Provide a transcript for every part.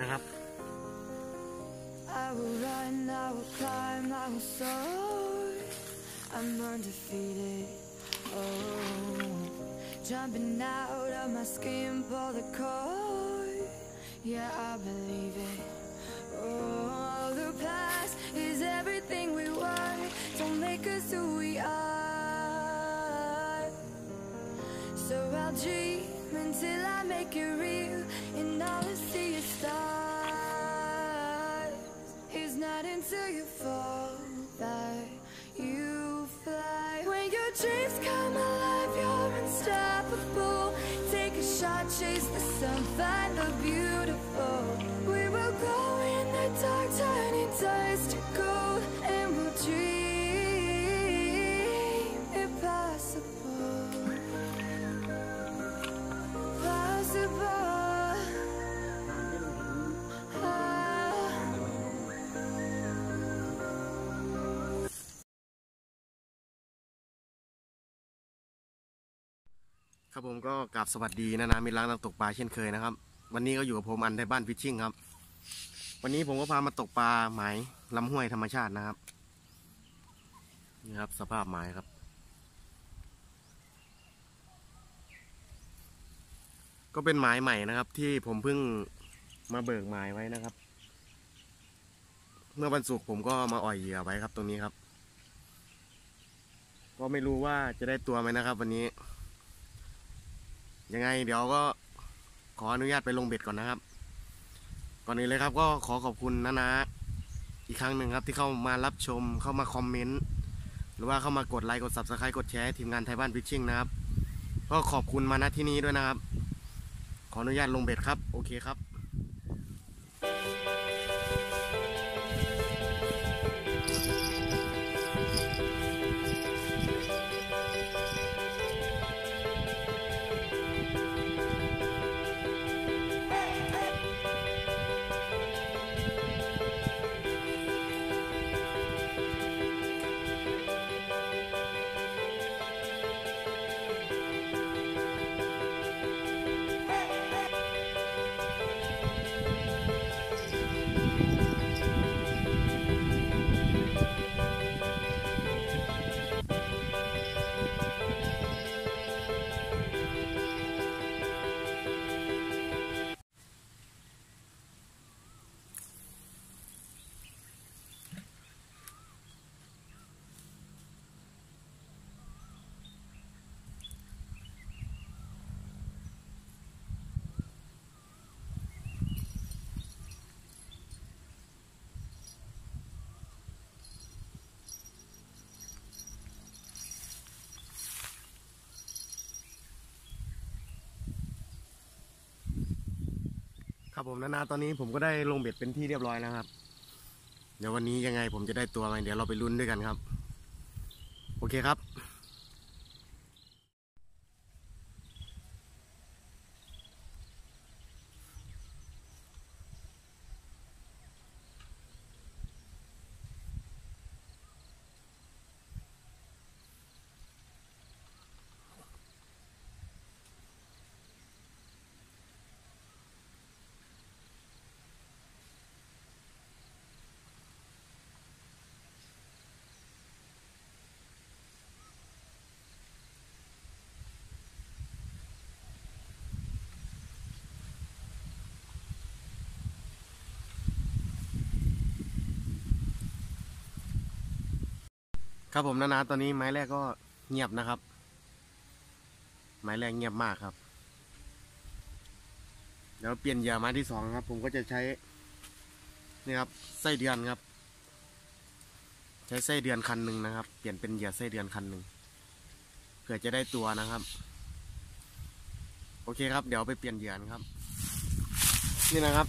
นะครับ I will run, I will climb, I will soar. I'm undefeated. Oh, jumping out of my skin, pull the cord. Yeah, I believe it. Oh, the past is everything we were. Don't make us who we are. So I'll dream until I make it real, and all I see is stars. It's not until you fall that you fly. When your dreams come alive, you're unstoppable. Take a shot, chase the sun, ครับผมก็กราบสวัสดีนะนะมิตรรักนักตกปลาเช่นเคยนะครับ วันนี้ก็อยู่กับผมอันในบ้านฟิชชิ่งครับ วันนี้ผมก็พามาตกปลาหมายลำห้วยธรรมชาตินะครับนี่ครับสภาพหมายครับ ก็เป็นหมายใหม่นะครับ ที่ผมเพิ่งมาเบิกหมายไว้นะครับ เมื่อวันศุกร์ผมก็มาอ่อยเหยื่อไว้ครับตรงนี้ครับ ก็ไม่รู้ว่าจะได้ตัวไหมนะครับ วันนี้ ยังไงเดี๋ยวก็ขออนุญาตไปลงเบ็ดก่อนนะครับ ก่อนอื่นเลยครับก็ขอขอบคุณนะนะอีกครั้งหนึ่งครับที่เข้ามารับชมเข้ามาคอมเมนต์หรือว่าเข้ามากดไลค์กดซับสไครต์กดแชร์ทีมงานไทยบ้านฟิชชิ่งนะครับ ก็ขอบคุณมาณที่นี้ด้วยนะครับ ขออนุญาตลงเบ็ดครับ โอเคครับ ครับผมนานาตอนนี้ผมก็ได้ลงเบ็ดเป็นที่เรียบร้อยแล้วครับ เดี๋ยววันนี้ยังไงผมจะได้ตัวไหมเดี๋ยวเราไปลุ้นด้วยกันครับ โอเคครับ ครับผมนานาตอนนี้ไม้แรกก็เงียบนะครับ ไม้แรกเงียบมากครับเดี๋ยวเปลี่ยนเหยื่อไม้ที่สองครับ ผมก็จะใช้นี่ครับไส้เดือนครับ ใช้ไส้เดือนคันหนึ่งนะครับ เปลี่ยนเป็นเหยื่อไส้เดือนคันหนึ่งเผื่อจะได้ตัวนะครับ โอเคครับ เดี๋ยวไปเปลี่ยนเหยื่อนครับ นี่นะครับ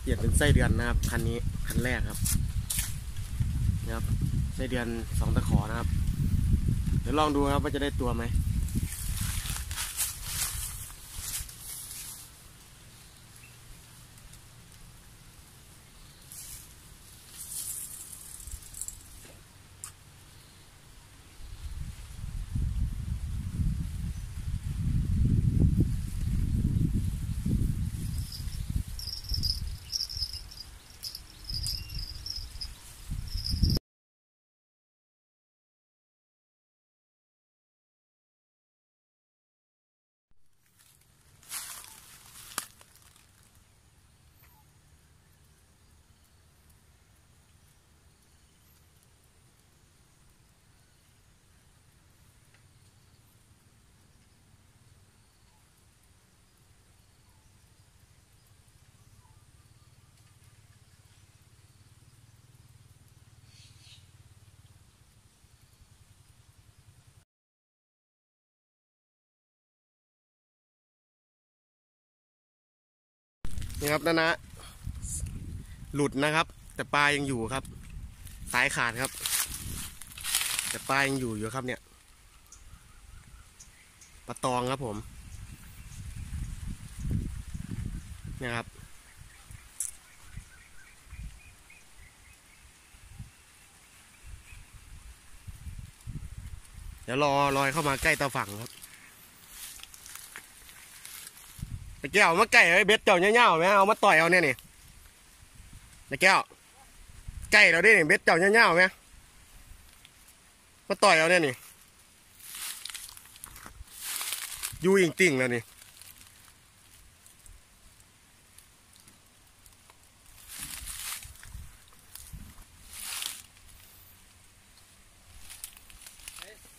เปลี่ยนเป็นไส้เดือนนะครับคันนี้คันแรกครับนะครับ ไส้เดือนสองตะขอนะครับ เดี๋ยวลองดูครับว่าจะได้ตัวไหม นี่ครับนะนะ หลุดนะครับ แต่ปลายังอยู่ครับ สายขาดครับ แต่ปลายังอยู่อยู่ครับเนี่ยปลาตองครับผมเนี่ยครับเดี๋ยวรอลอยเข้ามาใกล้ตาฝั่งครับ ตะแก้วมาใกล้ไอ้เบ็ดเจ้าเงี้ยวๆไหมเอามาต่อยเอาเนี่ยนี่ตะแก้วใกล้เราได้นี่เบ็ดเจ้าเงี้ยวๆไหมมาต่อยเอาเนี่ยนี่อยู่จริงๆแล้วนี่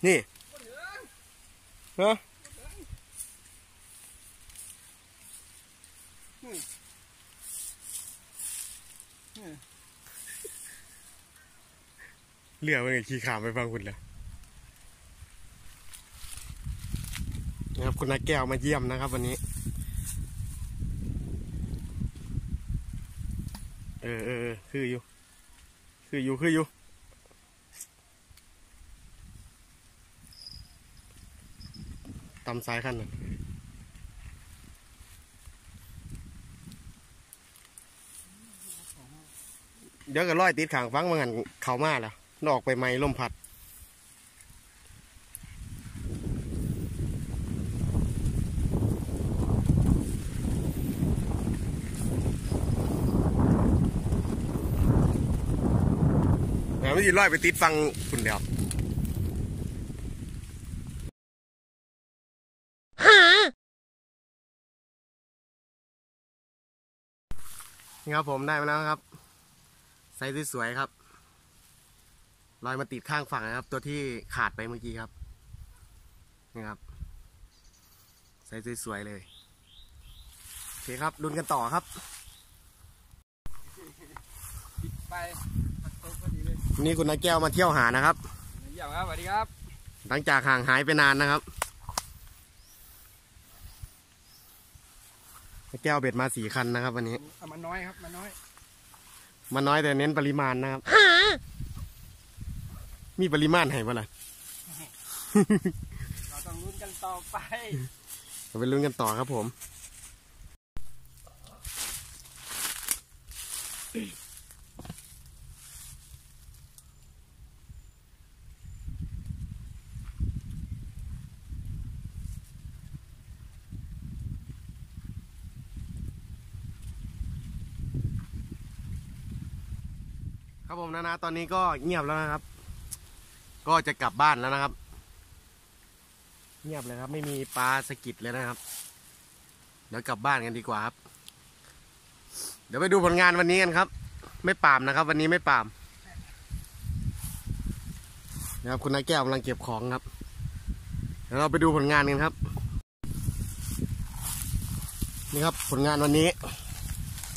นี่ฮะ เหลือมันขี่ขามไปฟังคุณเลยนะครับคุณนักแก้วมาเยี่ยมนะครับ วันนี้ เออเออเออคืออยู่ คืออยู่คืออยู่ตำซ้ายขั้นน่ะ เดี๋ยวก็ร้อยติดขางฟังมาหันเข่ามาแล้วนออกไปไม้ลมพัดแหมไม่ยินร้อยไปติดฟังคุณเดียวครับผมได้มาแล้วครับ ซส์สวยๆครับลอยมาติดข้างฝั่งนะครับ ตัวที่ขาดไปเมื่อกี้ครับนี่ครับไซส์สวยๆเลยโอเคครับดุนกันต่อครับไปตักโต๊ะพอดีเลยวันนี่คุณนักแก้วมาเที่ยวหานะครับเยี่ยมครับสวัสดีครับ หลังจากห่างหายไปนานนะครับนักแก้วเบ็ดมาสี่คันนะครับ วันนี้เอามาน้อยครับมาน้อย มันน้อยแต่เน้นปริมาณนะครับ มีปริมาณให้ปะล่ะ เราต้องลุ้นกันต่อไปเราไปลุ้นกันต่อครับผม ครับผมนะนะตอนนี้ก็เงียบแล้วนะครับ ก็จะกลับบ้านแล้วนะครับ เงียบเลยครับ ไม่มีปลาสะกิดเลยนะครับ เดี๋ยวกลับบ้านกันดีกว่าครับ เดี๋ยวไปดูผลงานวันนี้กันครับ ไม่ปามนะครับ วันนี้ไม่ปามนะครับคุณนายแก้วกำลังเก็บของครับ เดี๋ยวเราไปดูผลงานกันครับ นี่ครับผลงานวันนี้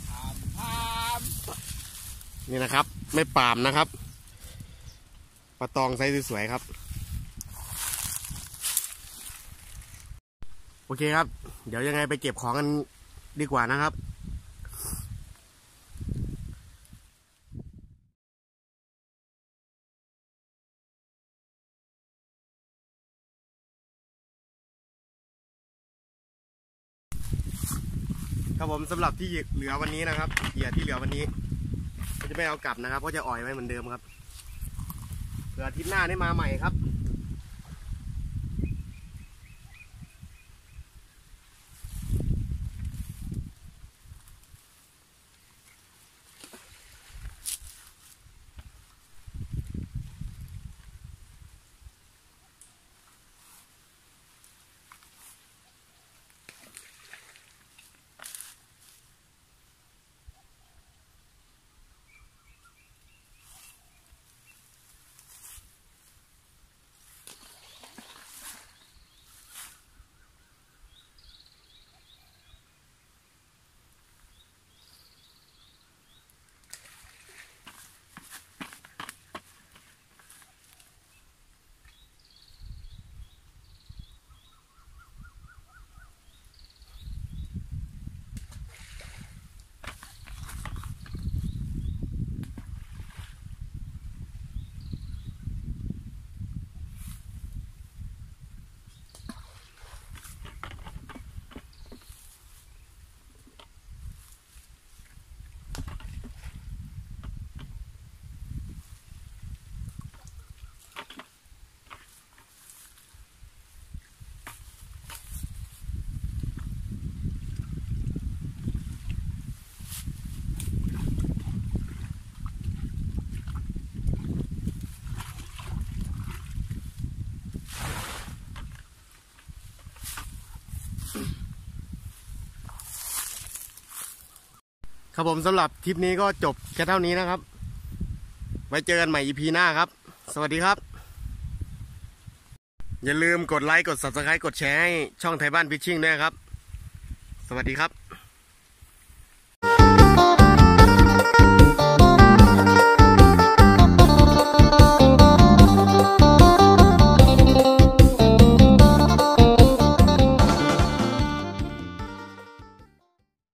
พามพาม นี่นะครับ ไม่ปามนะครับปลาตองไซส์สวยๆครับ โอเคครับ เดี๋ยวยังไงไปเก็บของกันดีกว่านะครับครับผมสำหรับที่เหลือวันนี้นะครับเหยื่อที่เหลือวันนี้ จะไม่เอากลับนะครับเพราะจะอ่อยไว้เหมือนเดิมครับเผื่ออาทิตย์หน้าได้มาใหม่ครับ ครับผมสำหรับทริปนี้ก็จบแค่เท่านี้นะครับ ไว้เจอกันใหม่ EP หน้าครับ สวัสดีครับ อย่าลืมกดไลค์ กด subscribe กดแชร์ให้ช่องไทยบ้านพิชชิ่งด้วยครับ สวัสดีครับ